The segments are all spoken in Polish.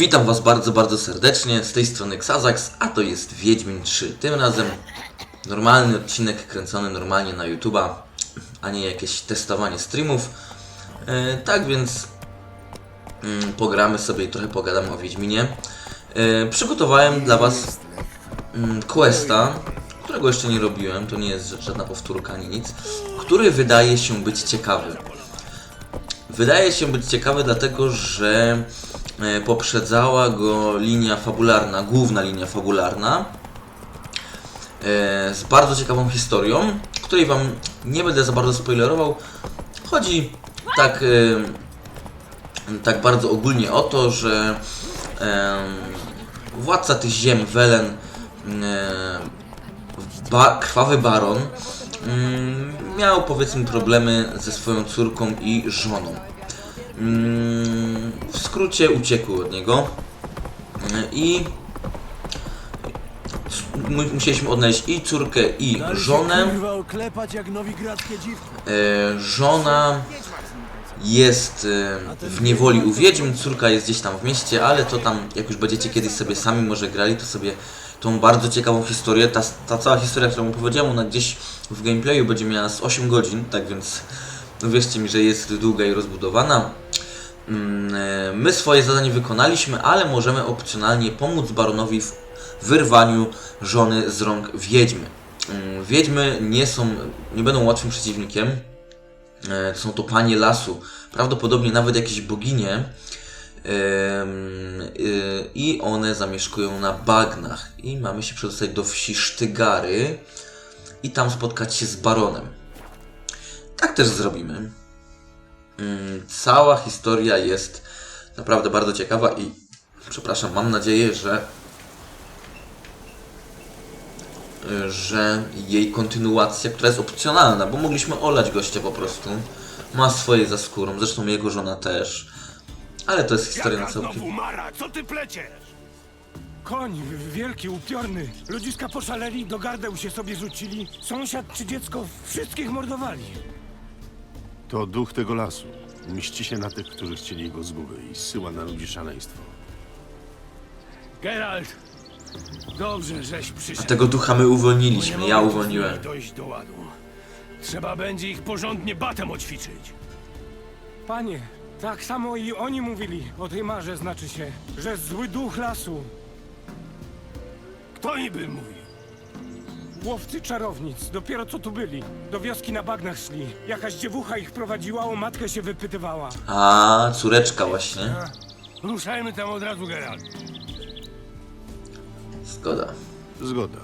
Witam Was bardzo, bardzo serdecznie. Z tej strony Xazax, a to jest Wiedźmin 3. Tym razem normalny odcinek kręcony normalnie na YouTube'a, a nie jakieś testowanie streamów. E, tak więc mm, pogramy sobie i trochę pogadamy o Wiedźminie. E, przygotowałem dla Was mm, questa, którego jeszcze nie robiłem, to nie jest żadna powtórka ani nic, który wydaje się być ciekawy. Wydaje się być ciekawy dlatego, że poprzedzała go linia fabularna, główna linia fabularna e, z bardzo ciekawą historią, której Wam nie będę za bardzo spoilerował. Chodzi tak, e, tak bardzo ogólnie o to, że e, władca tych ziem, Welen, e, krwawy baron, mm, miał powiedzmy problemy ze swoją córką i żoną. Mm, W skrócie uciekły od niego Mm, i mu- musieliśmy odnaleźć i córkę i żonę. E, żona jest e, w niewoli u wiedźm, córka jest gdzieś tam w mieście, ale to tam, jak już będziecie kiedyś sobie sami może grali, to sobie tą bardzo ciekawą historię, ta, ta cała historia, którą opowiedziałem, ona gdzieś w gameplayu będzie miała z 8 godzin, tak więc wierzcie mi, że jest długa i rozbudowana. Mm, e, My swoje zadanie wykonaliśmy, ale możemy opcjonalnie pomóc baronowi w wyrwaniu żony z rąk wiedźmy. Mm, Wiedźmy nie są, nie będą łatwym przeciwnikiem. E, Są to panie lasu, prawdopodobnie nawet jakieś boginie. Em, y, I one zamieszkują na bagnach. I mamy się przedostać do wsi Sztygary i tam spotkać się z baronem. Tak też zrobimy. Mm, Cała historia jest naprawdę bardzo ciekawa i przepraszam, mam nadzieję, że że jej kontynuacja, która jest opcjonalna, bo mogliśmy olać gościa po prostu. Ma swoje za skórą, zresztą jego żona też. Ale to jest historia na całkiem. Mara? Co ty pleciesz? Koń wielki, upiorny. Ludziska poszaleli, do gardeł się sobie rzucili. Sąsiad czy dziecko wszystkich mordowali. To duch tego lasu. Mści się na tych, którzy chcieli jego zguby i zsyła na ludzi szaleństwo. Geralt! Dobrze, żeś przyszedł. Tego ducha my uwolniliśmy, mogę ja tu z uwolniłem. dojść do ładu. Trzeba będzie ich porządnie batem oćwiczyć. Panie, tak samo i oni mówili o tej marze, znaczy się, że zły duch lasu. Kto niby mówi? Łowcy czarownic, dopiero co tu byli. Do wioski na bagnach szli. Jakaś dziewucha ich prowadziła, o matkę się wypytywała. A, córeczka właśnie. Ruszajmy tam od razu, Geralt. Zgoda. Zgoda.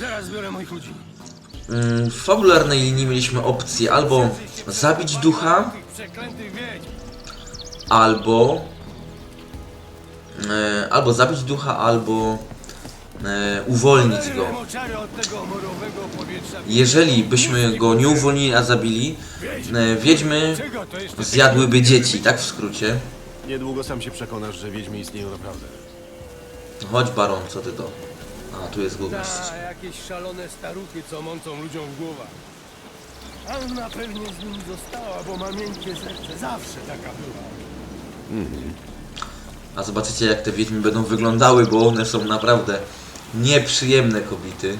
Zaraz biorę moich ludzi. Mm, W fabularnej linii mieliśmy opcję albo zabić ducha, Tych przeklętych wiedźm. albo e, albo zabić ducha, albo e, uwolnić go. Jeżeli byśmy go nie uwolnili, a zabili, e, wiedźmy zjadłyby dzieci, tak w skrócie. Niedługo sam się przekonasz, że wiedźmy istnieją naprawdę. Chodź baron, co ty to? A, tu jest główny Ta, jakieś szalone staruchy, co mącą ludziom w głowach. Anna pewnie z nim została, bo ma miękkie serce. Zawsze taka była. A zobaczycie jak te wiedźmy będą wyglądały, bo one są naprawdę nieprzyjemne kobiety.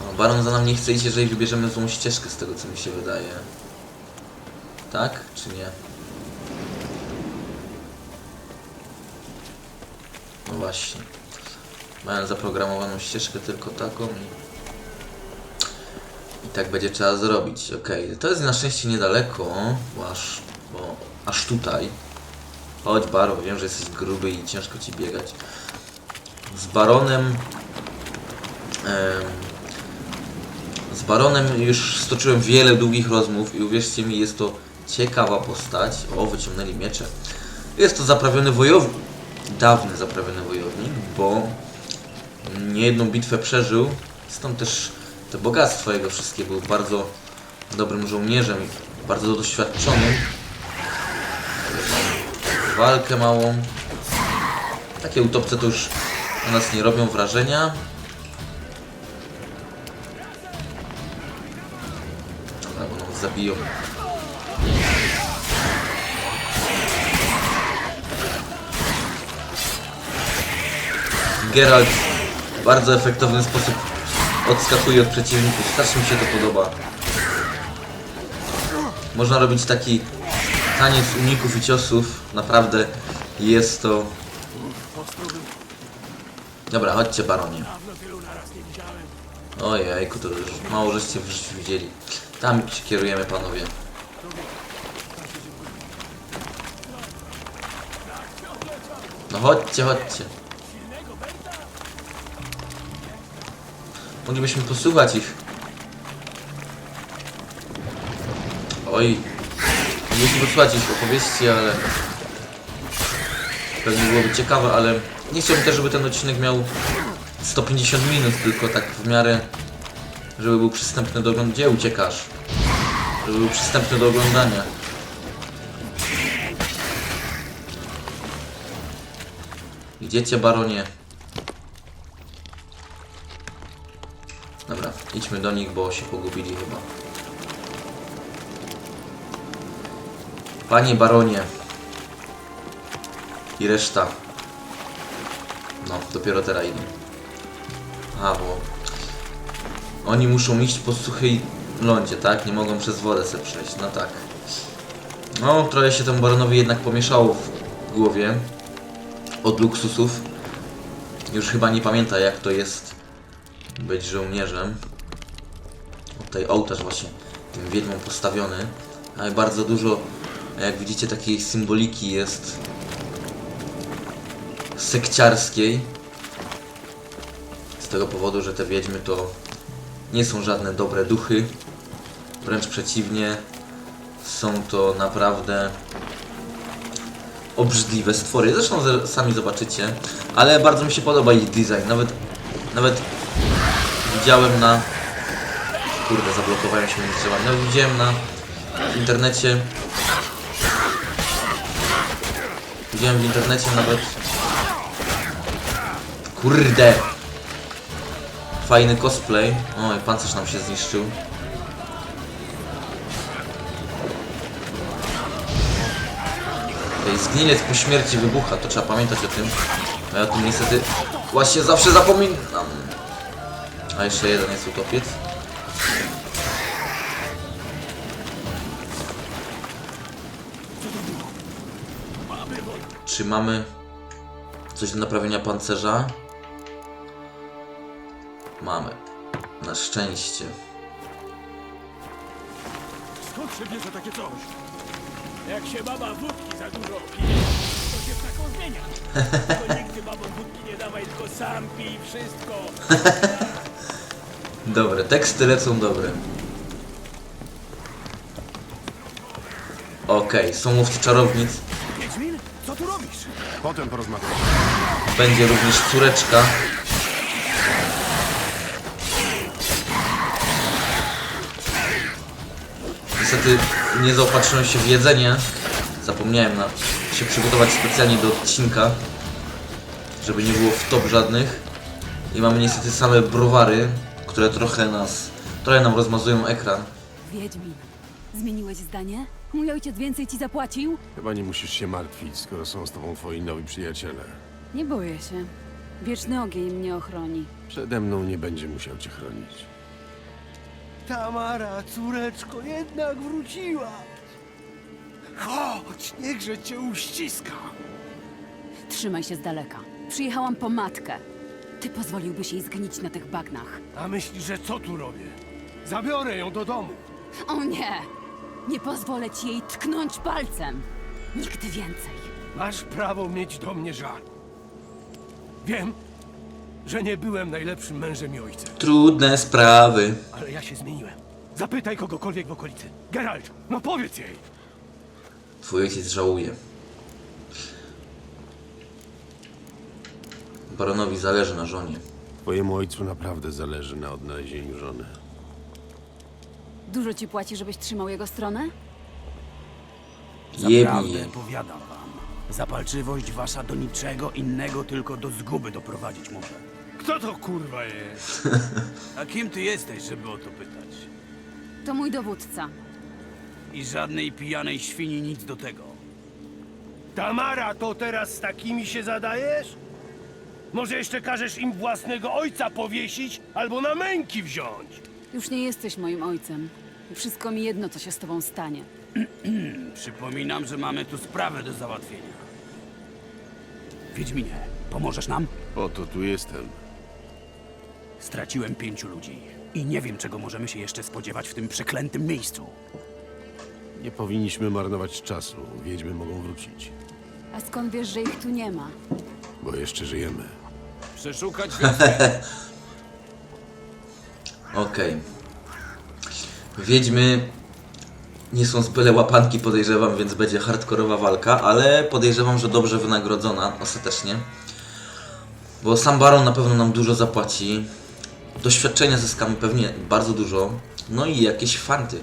O, baron za nam nie chce iść, jeżeli wybierzemy złą ścieżkę z tego co mi się wydaje. Tak? Czy nie? No właśnie. Mają zaprogramowaną ścieżkę tylko taką i... I tak będzie trzeba zrobić. Okej, to jest na szczęście niedaleko, bo aż, bo aż tutaj. Chodź Baro, wiem, że jesteś gruby i ciężko ci biegać. Z Baronem... em, z Baronem już stoczyłem wiele długich rozmów i uwierzcie mi, jest to ciekawa postać. O, wyciągnęli miecze. Jest to zaprawiony wojownik. Dawny zaprawiony wojownik, bo niejedną bitwę przeżył. Stąd też te bogactwo jego wszystkie. Był bardzo dobrym żołnierzem, bardzo doświadczonym walkę małą. Takie utopce to już na nas nie robią wrażenia. Albo nas zabiją. Geralt w bardzo efektowny sposób odskakuje od przeciwników. Strasznie mi się to podoba. Można robić taki taniec uników i ciosów. Naprawdę jest to Dobra, chodźcie baronie. Ojejku, to już mało żeście w życiu widzieli. Tam się kierujemy panowie. No chodźcie, chodźcie. Moglibyśmy posłuchać ich. Oj. Moglibyśmy posłuchać ich opowieści, ale... Pewnie byłoby ciekawe, ale... Nie chciałbym też, żeby ten odcinek miał 150 minut, tylko tak w miarę... Żeby był przystępny do oglądania. Gdzie uciekasz? Żeby był przystępny do oglądania. Idziecie, baronie. Dobra, idźmy do nich, bo się pogubili chyba. Panie baronie. I reszta. No, dopiero teraz idą. A, bo... Oni muszą iść po suchej lądzie, tak? Nie mogą przez wodę sobie przejść, no tak. No, trochę się temu baronowi jednak pomieszało w głowie od luksusów. Już chyba nie pamięta jak to jest być żołnierzem. Tutaj ołtarz właśnie tym wiedźmą postawiony. Ale bardzo dużo, jak widzicie, takiej symboliki jest sekciarskiej. Z tego powodu, że te wiedźmy to nie są żadne dobre duchy. Wręcz przeciwnie, są to naprawdę obrzydliwe stwory. Zresztą sami zobaczycie, ale bardzo mi się podoba ich design. Nawet, nawet widziałem na. Kurde, zablokowałem się między drzewami. Nawet widziałem na w internecie. Widziałem w internecie nawet. Kurde! Fajny cosplay. Oj, pancerz nam się zniszczył. Ej, Zgnilec po śmierci wybucha, to trzeba pamiętać o tym. A ja tu niestety właśnie zawsze zapominam. A jeszcze jeden jest utopiec. Czy mamy coś do naprawienia pancerza? Mamy. Na szczęście. Skąd się bierze takie coś? Jak się baba wódki za dużo pije, to się w taką zmienia. To nigdy babom wódki nie dawaj, tylko sam pij wszystko. Dobre, teksty lecą dobre. Okej, są mówcy czarownic. Wiedźmin, co tu robisz? Potem porozmawiamy. Będzie również córeczka. Niestety nie zaopatrzyłem się w jedzenie. Zapomniałem na, się przygotować specjalnie do odcinka, żeby nie było wtop żadnych. I mamy niestety same browary, które trochę nas, trochę nam rozmazują ekran. Wiedźmin, zmieniłeś zdanie? Mój ojciec więcej ci zapłacił? Chyba nie musisz się martwić, skoro są z tobą twoi nowi przyjaciele. Nie boję się. Wieczny ogień mnie ochroni. Przede mną nie będzie musiał cię chronić. Tamara, córeczko, jednak wróciła. Chodź, niechże cię uściska. Trzymaj się z daleka. Przyjechałam po matkę. Ty pozwoliłbyś jej zgnić na tych bagnach. A myślisz, że co tu robię? Zabiorę ją do domu. O nie! Nie pozwolę ci jej tknąć palcem! Nigdy więcej. Masz prawo mieć do mnie żal. Wiem, że nie byłem najlepszym mężem i ojcem, Trudne sprawy. ale ja się zmieniłem. Zapytaj kogokolwiek w okolicy. Geralt, no powiedz jej. Twój ojciec żałuje. Baronowi zależy na żonie. Twojemu ojcu naprawdę zależy na odnalezieniu żony. Dużo ci płaci, żebyś trzymał jego stronę? Jebnij Zaprawdę je. powiadam wam. Zapalczywość wasza do niczego innego, tylko do zguby doprowadzić może. Kto to kurwa jest? A kim ty jesteś, żeby o to pytać? To mój dowódca. I żadnej pijanej świni nic do tego. Tamara, to teraz z takimi się zadajesz? Może jeszcze każesz im własnego ojca powiesić albo na męki wziąć? Już nie jesteś moim ojcem. I wszystko mi jedno, co się z tobą stanie. Przypominam, że mamy tu sprawę do załatwienia. Wiedźminie, pomożesz nam? Po to tu jestem. Straciłem pięciu ludzi i nie wiem, czego możemy się jeszcze spodziewać w tym przeklętym miejscu. Nie powinniśmy marnować czasu. Wiedźmy mogą wrócić. A skąd wiesz, że ich tu nie ma? Bo jeszcze żyjemy. Przeszukać wioskę. Okej. Wiedźmy nie są z byle łapanki, podejrzewam, więc będzie hardkorowa walka, ale podejrzewam, że dobrze wynagrodzona ostatecznie. Bo sam Baron na pewno nam dużo zapłaci. Doświadczenia zyskamy pewnie bardzo dużo. No i jakieś fanty.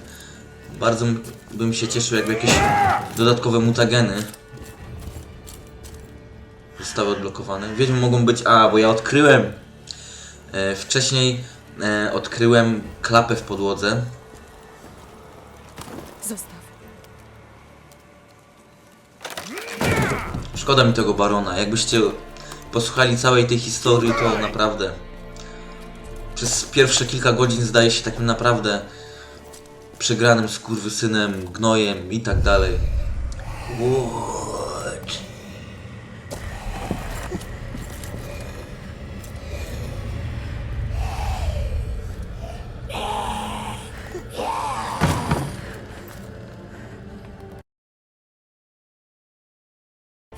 Bardzo bym się cieszył, jakby jakieś dodatkowe mutageny zostały odblokowane. Wiedźmy mogą być... A, bo ja odkryłem E, wcześniej e, odkryłem klapę w podłodze. Zostaw. Szkoda mi tego barona. Jakbyście posłuchali całej tej historii, to naprawdę przez pierwsze kilka godzin zdaje się takim naprawdę przegranym skurwysynem, gnojem i tak dalej. What?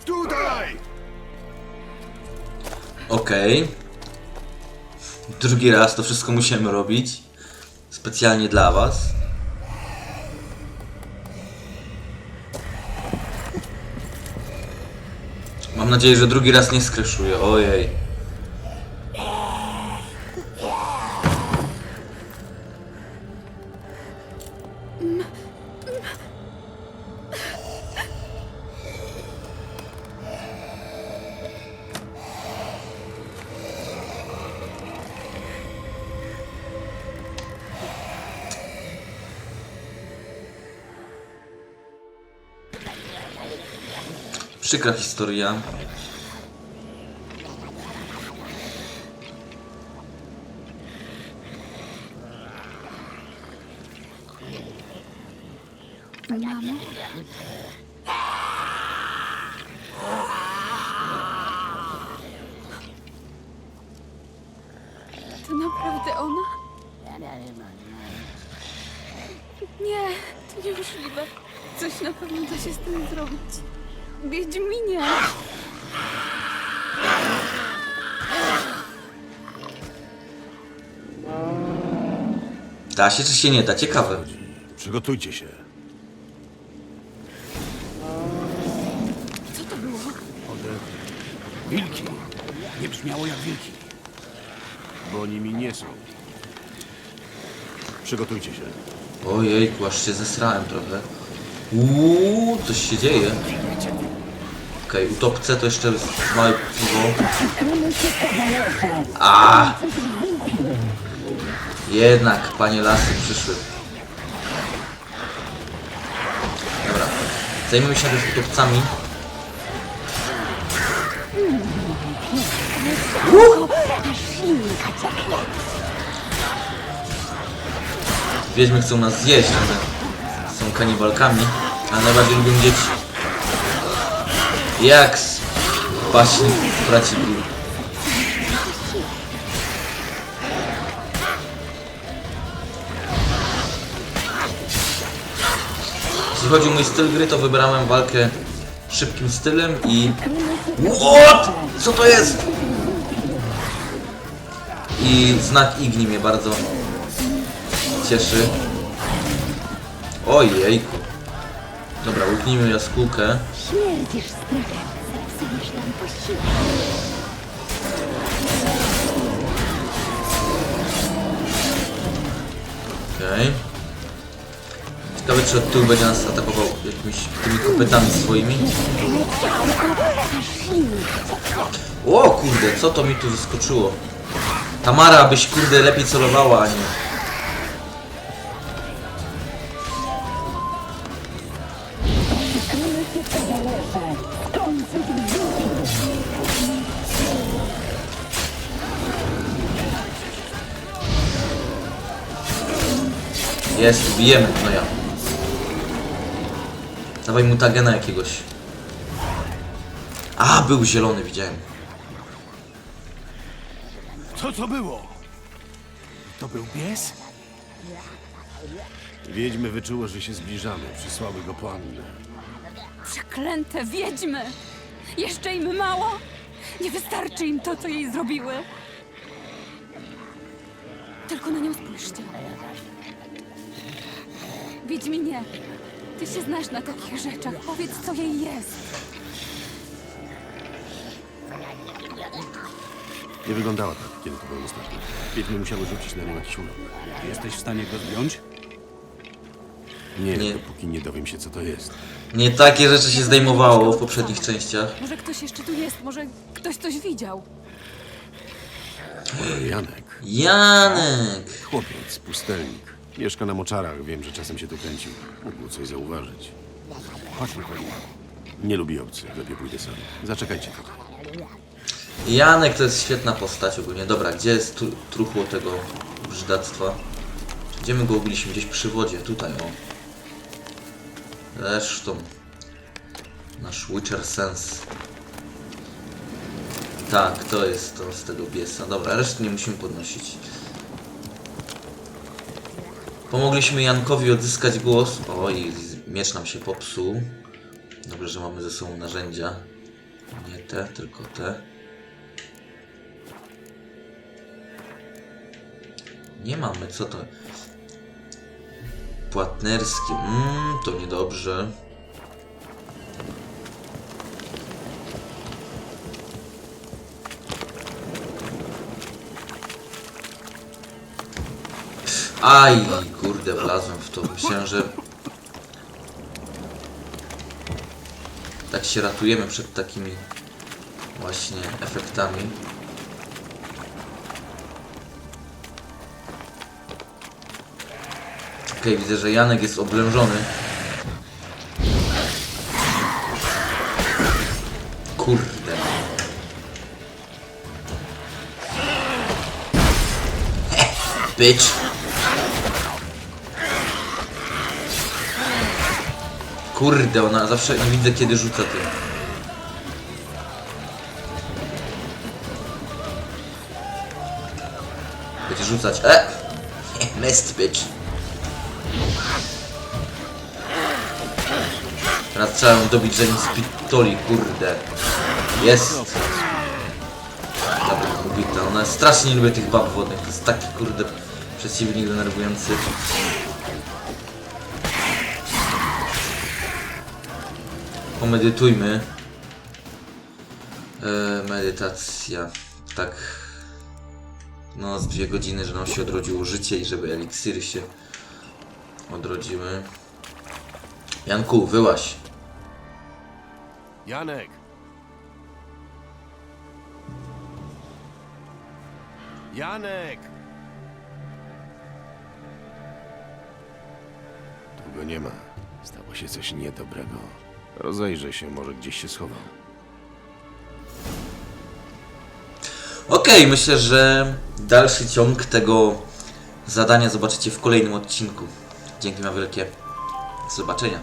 Tutaj! Okej. Drugi raz to wszystko musimy robić. Specjalnie dla was. Mam nadzieję, że drugi raz nie skraszuję. Ojej. Przykra historia. Mamo? To naprawdę ona? Nie, to niemożliwe. Coś na pewno da się z tym zrobić. Wiedźminie! Da się czy się nie da? Ciekawe. Przygotujcie się. Co to było? Wilki. Nie brzmiało jak wilki. Bo nimi nie są. Przygotujcie się. Ojejku, aż się zesrałem trochę. Uuu, coś się dzieje. Okej, utopce to jeszcze małe piwo. A! Jednak, panie lasy przyszły. Dobra, zajmiemy się też utopcami. Wiedźmy chcą nas zjeść, one są kanibalkami, a najbardziej lubią dzieci. Jak baśni braci. Jeśli chodzi o mój styl gry, to wybrałem walkę szybkim stylem i... What? Co to jest? I znak Igni mnie bardzo cieszy. Ojejku. Dobra, łyknijmy jaskółkę. Śmierdzisz strachem. Zepsułeś nam posiłek. Okej. Ciekawe czy od tyłu będzie nas atakował jakimiś tymi kopytami swoimi. O kurde, co to mi tu wyskoczyło? Tamara, abyś kurde lepiej celowała, a nie. Jest, bijemy, no ja. Dawaj mutagena jakiegoś. A, był zielony, widziałem. Co to było? To był pies? Wiedźmy wyczuło, że się zbliżamy. Przysłały go po Annę. Przeklęte wiedźmy! Jeszcze im mało? Nie wystarczy im to, co jej zrobiły. Tylko na nią spójrzcie. Wiedźminie, ty się znasz na takich rzeczach. Powiedz, co jej jest. Nie wyglądała tak, kiedy to było ostatnio. Wiedźmy musiały rzucić na nią jakiś urok. Jesteś w stanie go zdjąć? Nie, Nie. dopóki nie dowiem się, co to jest. Nie takie rzeczy się zdejmowało w poprzednich częściach. Może ktoś jeszcze tu jest, może ktoś coś widział. Janek. Janek! Chłopiec, pustelnik. Mieszka na moczarach, wiem, że czasem się tu kręcił. Mógł coś zauważyć. Chodźmy po nim. Nie lubi obcych, lepiej pójdę sam. Zaczekajcie tutaj. Janek to jest świetna postać ogólnie. Dobra, gdzie jest tru truchło tego brzydactwa? Gdzie my go ubiliśmy? Gdzieś przy wodzie, tutaj o. Zresztą. Nasz Witcher Sense. Tak, to jest to z tego biesa. Dobra, reszty nie musimy podnosić. Pomogliśmy Jankowi odzyskać głos. Oj, miecz nam się popsuł. Dobrze, że mamy ze sobą narzędzia. Nie te, tylko te. Nie mamy, co to? Płatnerskie. Mmm, to niedobrze. Aj, kurde, wlazłem w to. Myślałem, że... Tak się ratujemy przed takimi właśnie efektami. Okej, widzę, że Janek jest oblężony. Kurde. Bitch. Kurde, ona zawsze nie widzę kiedy rzuca tym. Będzie rzucać. E! Mist, bitch. Teraz trzeba ją dobić, mi spitoli, kurde. Jest. Dobra, ubita. Ona strasznie nie lubię tych bab wodnych. To jest taki, kurde, przeciwnik denerwujący. Pomedytujmy. E, medytacja. Tak. No, z dwie godziny, że nam się odrodziło życie i żeby eliksiry się odrodziły. Janku, wyłaś. Janek! Janek! Tu go nie ma. Stało się coś niedobrego. Rozejrzę się, może gdzieś się schował. Okej, myślę, że dalszy ciąg tego zadania zobaczycie w kolejnym odcinku. Dzięki wam wielkie. Do zobaczenia.